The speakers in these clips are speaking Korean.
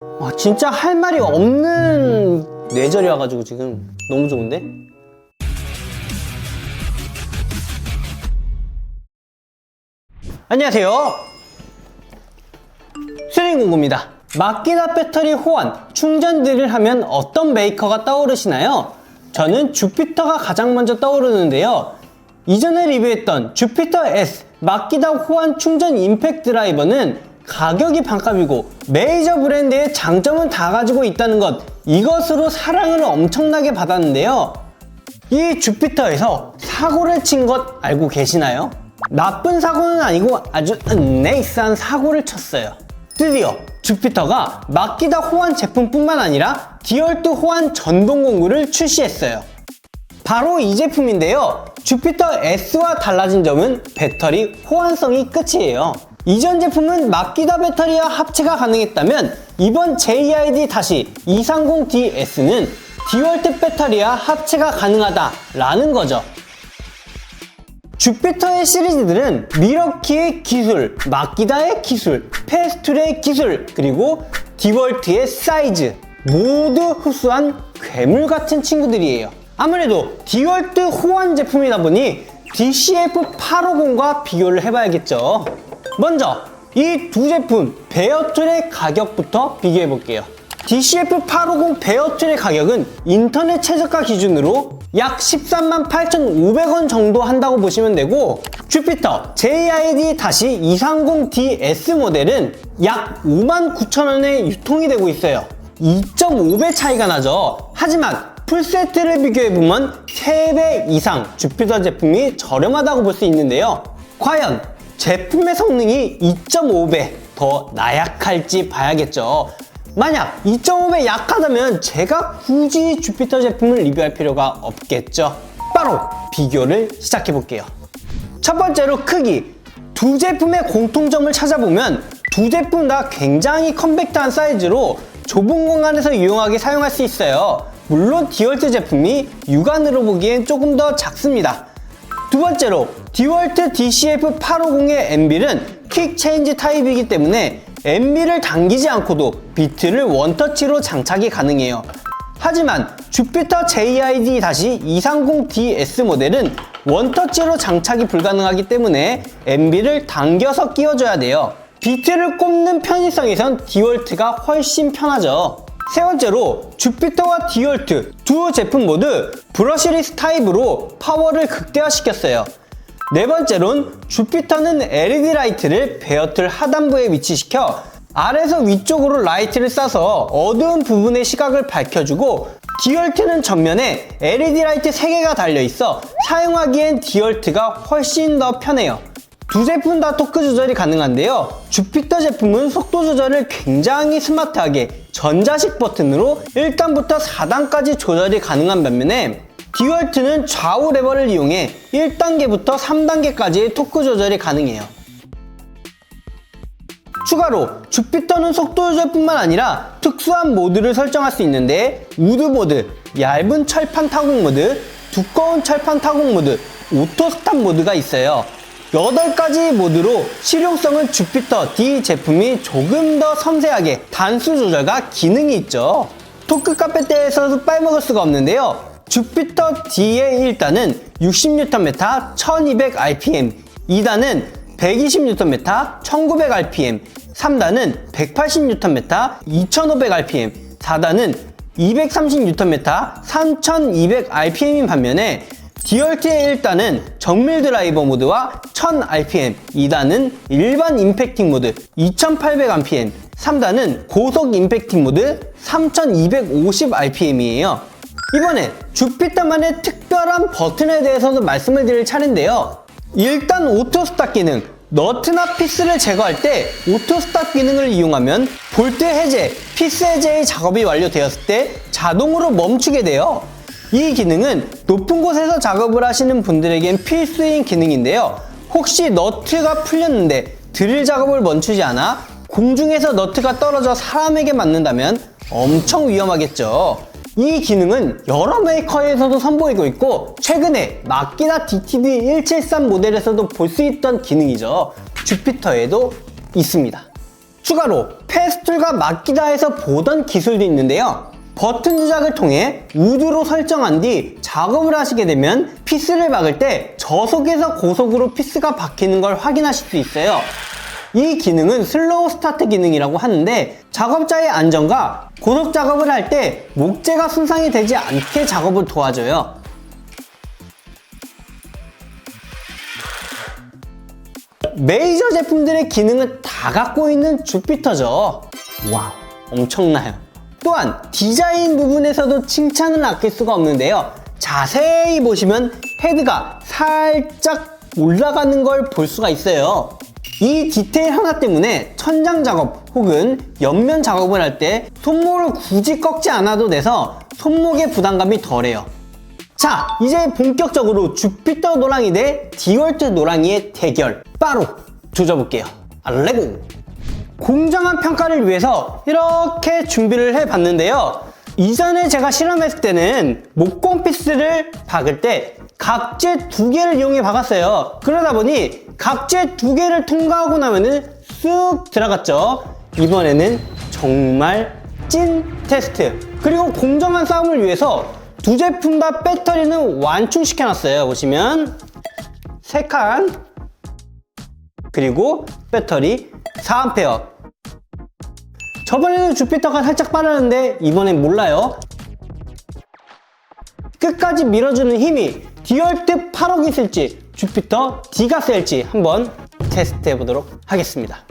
와, 진짜 할 말이 없는 뇌절이 와가지고 지금 너무 좋은데? 안녕하세요. 수링공구입니다. 마키다 배터리 호환, 충전들을 하면 어떤 메이커가 떠오르시나요? 저는 주피터가 가장 먼저 떠오르는데요. 이전에 리뷰했던 주피터 S 마키다 호환 충전 임팩 드라이버는 가격이 반값이고 메이저 브랜드의 장점은 다 가지고 있다는 것 이것으로 사랑을 엄청나게 받았는데요. 이 주피터에서 사고를 친 것 알고 계시나요? 나쁜 사고는 아니고 아주 은네이스한 사고를 쳤어요. 드디어 주피터가 마키다 호환 제품뿐만 아니라 디얼트 호환 전동 공구를 출시했어요. 바로 이 제품인데요. 주피터 S와 달라진 점은 배터리 호환성이 끝이에요. 이전 제품은 마키다 배터리와 합체가 가능했다면 이번 JID-230DS는 디월트 배터리와 합체가 가능하다라는 거죠. 주피터의 시리즈들은 미러키의 기술, 마키다의 기술, 페스툴의 기술, 그리고 디월트의 사이즈 모두 흡수한 괴물 같은 친구들이에요. 아무래도 디월트 호환 제품이다 보니 DCF850과 비교를 해봐야겠죠. 먼저 이 두 제품 베어툴의 가격부터 비교해 볼게요. DCF850 베어툴의 가격은 인터넷 최저가 기준으로 약 13만 8,500원 정도 한다고 보시면 되고 주피터 JID-230DS 모델은 약 5만 9천원에 유통이 되고 있어요. 2.5배 차이가 나죠. 하지만 풀세트를 비교해보면 3배 이상 주피터 제품이 저렴하다고 볼 수 있는데요. 과연 제품의 성능이 2.5배 더 나약할지 봐야겠죠. 만약 2.5배 약하다면 제가 굳이 주피터 제품을 리뷰할 필요가 없겠죠. 바로 비교를 시작해 볼게요. 첫 번째로 크기. 두 제품의 공통점을 찾아보면 두 제품 다 굉장히 컴팩트한 사이즈로 좁은 공간에서 유용하게 사용할 수 있어요. 물론 디월트 제품이 육안으로 보기엔 조금 더 작습니다. 두 번째로 디월트 DCF850의 엠빌은 퀵 체인지 타입이기 때문에 엠빌을 당기지 않고도 비트를 원터치로 장착이 가능해요. 하지만 주피터 JID-230DS 모델은 원터치로 장착이 불가능하기 때문에 엠비를 당겨서 끼워줘야 돼요. 비트를 꼽는 편의성에선 디월트가 훨씬 편하죠. 세 번째로 주피터와 디월트 두 제품 모두 브러시리스 타입으로 파워를 극대화시켰어요. 네 번째론 주피터는 LED 라이트를 베어틀 하단부에 위치시켜 아래에서 위쪽으로 라이트를 쏴서 어두운 부분의 시각을 밝혀주고 디얼트는 전면에 LED 라이트 3개가 달려있어 사용하기엔 디얼트가 훨씬 더 편해요. 두 제품 다 토크 조절이 가능한데요. 주피터 제품은 속도 조절을 굉장히 스마트하게 전자식 버튼으로 1단부터 4단까지 조절이 가능한 반면에 디월트는 좌우 레버를 이용해 1단계부터 3단계까지의 토크 조절이 가능해요. 추가로 주피터는 속도 조절뿐만 아니라 특수한 모드를 설정할 수 있는데 우드 모드, 얇은 철판 타공 모드, 두꺼운 철판 타공 모드, 오토 스탑 모드가 있어요. 8가지 모드로 실용성은 주피터 D 제품이 조금 더 섬세하게 단수 조절과 기능이 있죠. 토크 카페대에서도 빼먹을 수가 없는데요. 주피터 D의 1단은 60Nm 1200rpm, 2단은 120Nm 1900rpm, 3단은 180Nm 2500rpm, 4단은 230Nm 3200rpm인 반면에 디얼트의 1단은 정밀 드라이버 모드와 1000rpm, 2단은 일반 임팩팅 모드 2800rpm, 3단은 고속 임팩팅 모드 3250rpm이에요. 이번엔 주피터만의 특별한 버튼에 대해서도 말씀을 드릴 차례인데요. 일단 오토 스탑 기능, 너트나 피스를 제거할 때 오토 스탑 기능을 이용하면 볼트 해제, 피스 해제의 작업이 완료되었을 때 자동으로 멈추게 돼요. 이 기능은 높은 곳에서 작업을 하시는 분들에겐 필수인 기능인데요. 혹시 너트가 풀렸는데 드릴 작업을 멈추지 않아 공중에서 너트가 떨어져 사람에게 맞는다면 엄청 위험하겠죠. 이 기능은 여러 메이커에서도 선보이고 있고 최근에 마키다 DTD 173 모델에서도 볼 수 있던 기능이죠. 주피터에도 있습니다. 추가로 패스툴과 마키다에서 보던 기술도 있는데요. 버튼 조작을 통해 우드로 설정한 뒤 작업을 하시게 되면 피스를 박을 때 저속에서 고속으로 피스가 박히는 걸 확인하실 수 있어요. 이 기능은 슬로우 스타트 기능이라고 하는데 작업자의 안전과 고속 작업을 할 때 목재가 손상이 되지 않게 작업을 도와줘요. 메이저 제품들의 기능을 다 갖고 있는 주피터죠. 와우, 엄청나요. 또한 디자인 부분에서도 칭찬을 아낄 수가 없는데요. 자세히 보시면 헤드가 살짝 올라가는 걸 볼 수가 있어요. 이 디테일 하나 때문에 천장 작업 혹은 옆면 작업을 할 때 손목을 굳이 꺾지 않아도 돼서 손목의 부담감이 덜해요. 자, 이제 본격적으로 주피터 노랑이 대 디월트 노랑이의 대결 바로 조져볼게요. 알레고! 공정한 평가를 위해서 이렇게 준비를 해봤는데요. 이전에 제가 실험했을 때는 목공 피스를 박을 때 각재 두 개를 이용해 박았어요. 그러다 보니 각재 두 개를 통과하고 나면은 쑥 들어갔죠. 이번에는 정말 찐 테스트. 그리고 공정한 싸움을 위해서 두 제품 다 배터리는 완충시켜놨어요. 보시면 세 칸 그리고 배터리 4A. 저번에는 주피터가 살짝 빠르는데 이번엔 몰라요. 끝까지 밀어주는 힘이 디얼트 8억이 쓸지 주피터 D가 셀지 한번 테스트 해보도록 하겠습니다.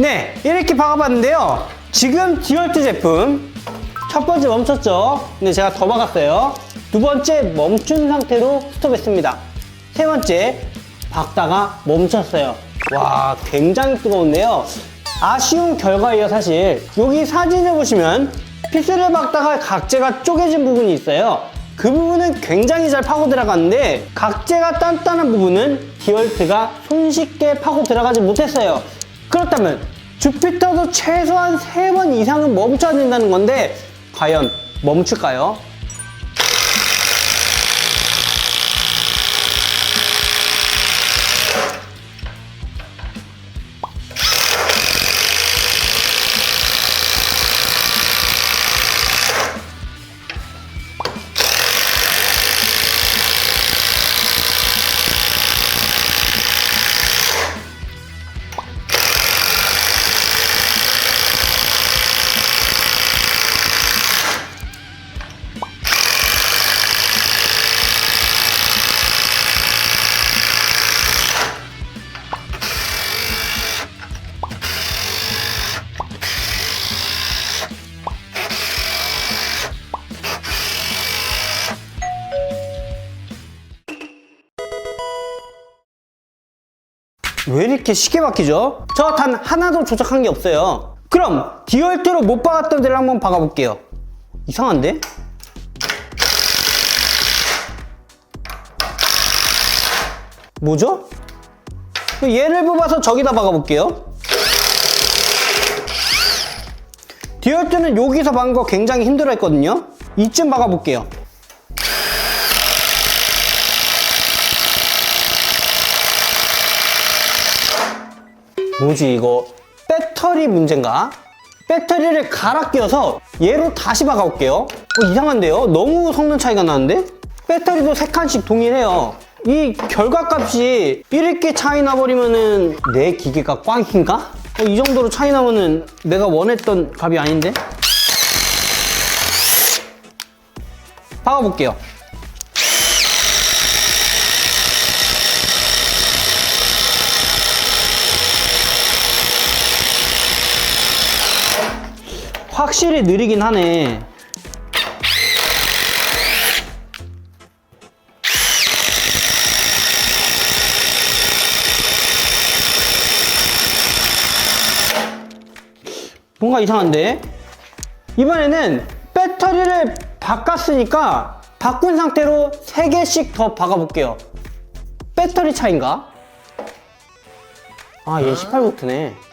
네, 이렇게 박아봤는데요. 지금 디얼트 제품 첫 번째 멈췄죠. 근데 제가 더 박았어요. 두 번째 멈춘 상태로 스톱했습니다. 세 번째 박다가 멈췄어요. 와, 굉장히 뜨거운데요. 아쉬운 결과예요, 사실. 여기 사진을 보시면 피스를 박다가 각재가 쪼개진 부분이 있어요. 그 부분은 굉장히 잘 파고 들어갔는데 각재가 단단한 부분은 디얼트가 손쉽게 파고 들어가지 못했어요. 그렇다면 주피터도 최소한 3번 이상은 멈춰야 된다는 건데 과연 멈출까요? 왜 이렇게 쉽게 바뀌죠? 저 단 하나도 조작한 게 없어요. 그럼 디얼트로 못 박았던 데를 한번 박아볼게요. 이상한데? 뭐죠? 얘를 뽑아서 저기다 박아볼게요. 디얼트는 여기서 박은 거 굉장히 힘들어 했거든요. 이쯤 박아볼게요. 뭐지 이거 배터리 문제인가? 배터리를 갈아 끼워서 얘로 다시 박아볼게요 어, 이상한데요? 너무 성능 차이가 나는데? 배터리도 3칸씩 동일해요 이 결과값이 이렇게 차이 나버리면은 내 기계가 꽝인가? 어, 이 정도로 차이 나면은 내가 원했던 값이 아닌데? 박아볼게요 확실히 느리긴 하네. 뭔가 이상한데? 이번에는 배터리를 바꿨으니까 바꾼 상태로 3개씩 더 박아볼게요. 배터리 차인가? 아, 얘 18V네.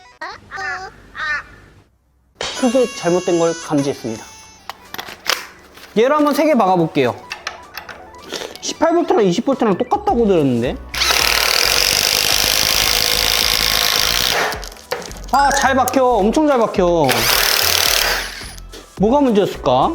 크게 잘못된 걸 감지했습니다. 얘를 한번 3개 박아볼게요. 18V랑 20V랑 똑같다고 들었는데? 아, 잘 박혀. 엄청 잘 박혀. 뭐가 문제였을까?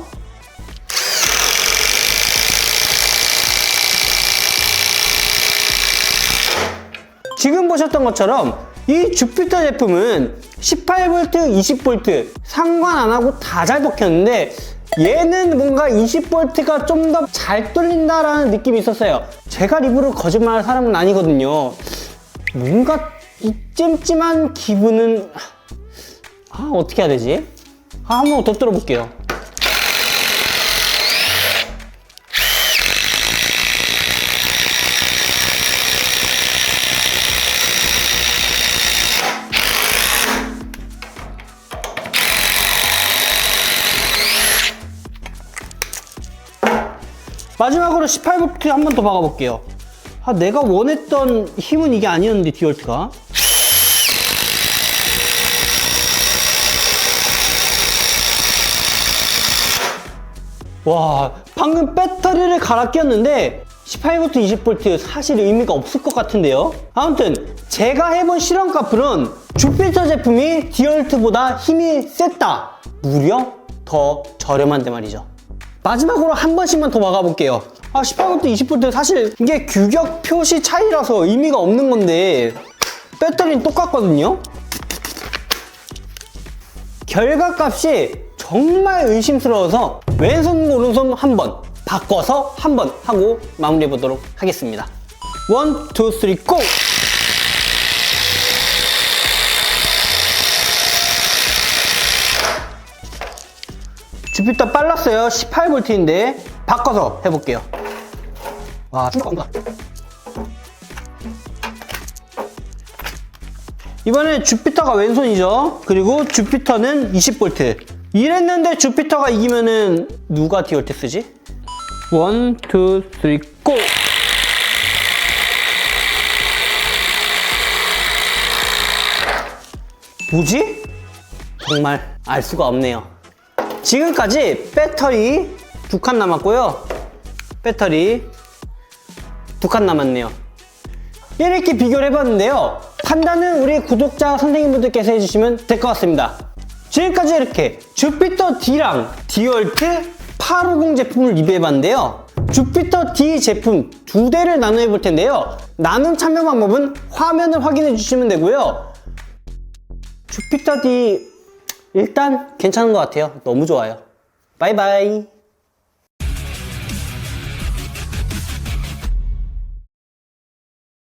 지금 보셨던 것처럼 이 주피터 제품은 18V, 20V 상관 안 하고 다잘 박혔는데 얘는 뭔가 20V가 좀 더 잘 뚫린다라는 느낌이 있었어요. 제가 리뷰를 거짓말할 사람은 아니거든요. 뭔가 이 찜찜한 기분은 아 어떻게 해야 되지? 아, 한번 더 들어볼게요. 마지막으로 18V 한번 더 박아볼게요. 아, 내가 원했던 힘은 이게 아니었는데, 디얼트가. 와, 방금 배터리를 갈아 끼웠는데, 18V, 20V 사실 의미가 없을 것 같은데요? 아무튼, 제가 해본 실험 카풀은 주피터 제품이 디얼트보다 힘이 셌다. 무려 더 저렴한데 말이죠. 마지막으로 한 번씩만 더 막아볼게요. 아, 18V, 20V 사실 이게 규격 표시 차이라서 의미가 없는 건데 배터리는 똑같거든요? 결과값이 정말 의심스러워서 왼손 오른손 한 번 바꿔서 한 번 하고 마무리해 보도록 하겠습니다. 원, 투, 쓰리, 고! 주피터 빨랐어요. 18V인데 바꿔서 해볼게요. 와, 진짜 다 이번엔 주피터가 왼손이죠. 그리고 주피터는 20V. 이랬는데 주피터가 이기면은 누가 디얼트 쓰지? 원, 투, 쓰리, 고! 뭐지? 정말 알 수가 없네요. 지금까지 배터리 두 칸 남았고요. 배터리 두 칸 남았네요. 이렇게 비교를 해봤는데요. 판단은 우리 구독자 선생님분들께서 해주시면 될 것 같습니다. 지금까지 이렇게 주피터 D랑 디얼트 850 제품을 리뷰해봤는데요. 주피터 D 제품 두 대를 나눠 해볼 텐데요. 나눔 참여 방법은 화면을 확인해 주시면 되고요. 주피터 D 일단 괜찮은 것 같아요. 너무 좋아요. 바이바이.